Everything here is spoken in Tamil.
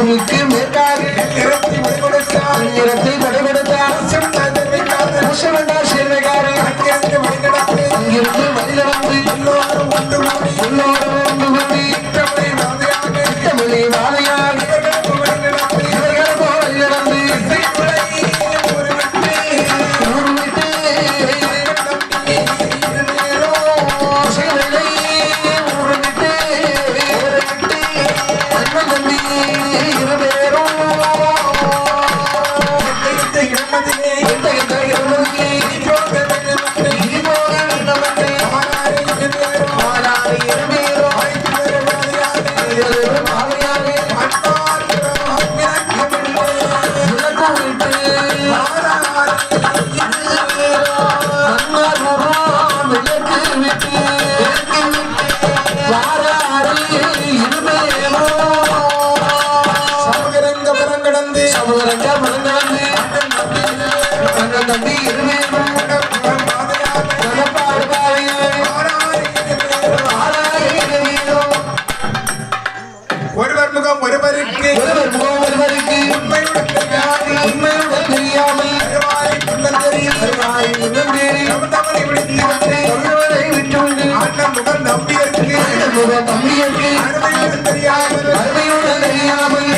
ஊருக்கு மேற்காக நிறத்தை வழிகொடுத்தார் நிறத்தை படைபடுத்தார் அங்கிருந்து வழிநடப்பு எல்லோரும் ஒன்று கூடி. எல்லோரும் மாறாறு இருவேரும் முகம் ஒருவருக்கு ஒருவர் முகம் ஒருவருக்கு உண்மையுடன் தெரியாது உண்மையுடன் தெரியாமல் வருவாரை குந்தன் தெரியும் வருவாய் உடன் தேடி தமிழை விடுத்து வந்து சொல்லுவதை விட்டுவிட்டு அண்ணன் முகம் நம்பியிருக்கு முகம் தம்பியருக்கு அருமையுடன் தெரியாமல்